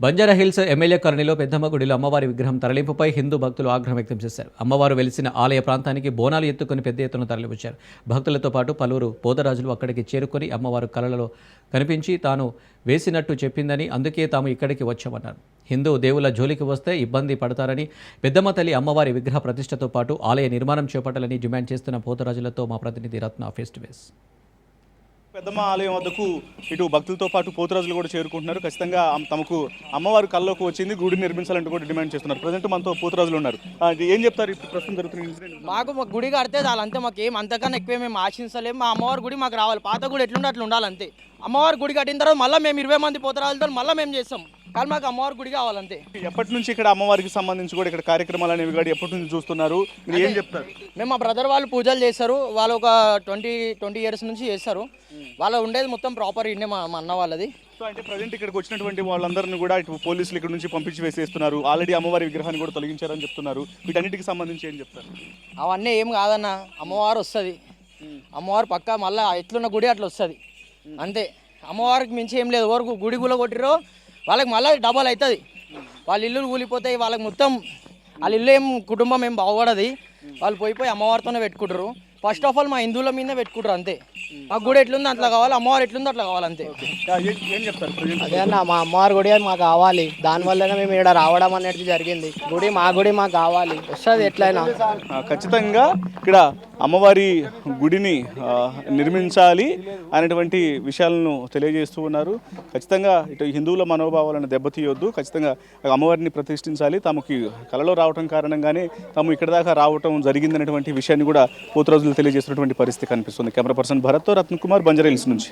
Banjara Hills MLA కాలనీలో పెద్దమ్మ గుడిలో అమ్మవారి విగ్రహం తరలింపుపై హిందూ భక్తులు ఆగ్రహం వ్యక్తం చేశారు. అమ్మవారు వెలిసిన ఆలయ ప్రాంతానికి బోనాలు ఎత్తుకుని పెద్ద ఎత్తున తరలివచ్చారు. భక్తులతో పాటు పలువురు పోతరాజులు అక్కడికి చేరుకొని అమ్మవారు కళలలో కనిపించి తాను వేసినట్టు చెప్పిందని అందుకే తాము ఇక్కడికి వచ్చామన్నారు. హిందూ దేవుల జోలికి వస్తే ఇబ్బంది పడతారని పెద్దమ్మ తల్లి అమ్మవారి విగ్రహ ప్రతిష్టతో పాటు ఆలయ నిర్మాణం చేపట్టాలని డిమాండ్ చేస్తున్న పోతరాజులతో మా ప్రతినిధి రత్న ఫేస్ టు ఫేస్. పెద్దమ్మ ఆలయం వద్దకు ఇటు భక్తులతో పాటు పోతురాజులు కూడా చేరుకుంటున్నారు. ఖచ్చితంగా తమకు అమ్మవారి కల్లోకి వచ్చింది గుడి నిర్మించాలంటూ కూడా డిమాండ్ చేస్తున్నారు. ప్రజెంట్ మనతో పోతురాజులు ఉన్నారు. ఏం చెప్తారు ఇప్పుడు ప్రస్తుతం జరుగుతున్న ఇన్సిడెంట్ మాకు మా గుడి కడితే చాలు అంతే మాకు ఏం అంతకన్నా ఎక్కువ మేము ఆశించలేము మా అమ్మవారి గుడి మాకు రావాలి. పాత గుడి ఎట్లుండే అట్లా ఉండాలి అంతే. అమ్మవారి గుడి కట్టిన తర్వాత మళ్ళీ మేము ఇరవై మంది పోతరాలతో మళ్ళీ మేము చేస్తాం. కానీ మాకు అమ్మవారి గుడి కావాలంతే. ఎప్పటి నుంచి ఇక్కడ అమ్మవారికి సంబంధించి కూడా ఇక్కడ కార్యక్రమాలు అనేవి కూడా ఎప్పటి నుంచి చూస్తున్నారు? మీరు ఏం చెప్తారు? మేము మా బ్రదర్ వాళ్ళు పూజలు చేస్తారు. వాళ్ళు ఒక ట్వంటీ ట్వంటీ ఇయర్స్ నుంచి చేస్తారు. వాళ్ళు ఉండేది మొత్తం ప్రాపర్ ఇండే మా మా అన్న వాళ్ళది. సో అంటే ప్రజెంట్ ఇక్కడికి వచ్చినటువంటి వాళ్ళందరినీ కూడా ఇటు పోలీసులు ఇక్కడ నుంచి పంపించి వేసేస్తున్నారు. ఆల్రెడీ అమ్మవారి విగ్రహాన్ని కూడా తొలగించారని చెప్తున్నారు. వీటన్నిటికి సంబంధించి ఏం చెప్తారు? అవన్నీ ఏం కాదన్న. అమ్మవారు వస్తుంది. అమ్మవారు పక్క మళ్ళీ ఎట్లున్న గుడి అట్లా వస్తుంది. అంతే. అమ్మవారికి మించి ఏం లేదు. వరకు గుడి గుల కొట్టిరో వాళ్ళకి మళ్ళీ డబల్ అవుతుంది వాళ్ళ ఇల్లులు కూలిపోతాయి. వాళ్ళకి మొత్తం వాళ్ళ ఇల్లు ఏం కుటుంబం ఏం బాగుపడది. వాళ్ళు పోయి పోయి అమ్మవారితోనే పెట్టుకుంటారు. ఫస్ట్ ఆఫ్ ఆల్ మా హిందువుల మీదనే పెట్టుకుంటారు అంతే. మా గుడి ఎట్లుందో అట్లా కావాలి అమ్మవారు ఎట్లుందో అట్లా కావాలి అంతే. ఏం- చెప్తారు? అదే అన్న మా అమ్మవారి గుడి మాకు కావాలి. దానివల్లనే మేము ఇక్కడ రావడం అనేది జరిగింది. గుడి మా గుడి మాకు కావాలి. వస్తుంది ఎట్లయినా. ఖచ్చితంగా ఇక్కడ అమ్మవారి గుడిని నిర్మించాలి అనేటువంటి విషయాలను తెలియజేస్తూ ఉన్నారు. ఖచ్చితంగా ఇటు హిందువుల మనోభావాలను దెబ్బతీయొద్దు. ఖచ్చితంగా అమ్మవారిని ప్రతిష్ఠించాలి. తమకి కలలో రావటం కారణంగానే తాము ఇక్కడ దాకా రావటం జరిగిందనేటువంటి విషయాన్ని కూడా పోతురాజులు తెలియజేస్తున్నటువంటి పరిస్థితి కనిపిస్తుంది. కెమెరా పర్సన్ భరత్తో రత్న కుమార్ బంజారా హిల్స్ నుంచి.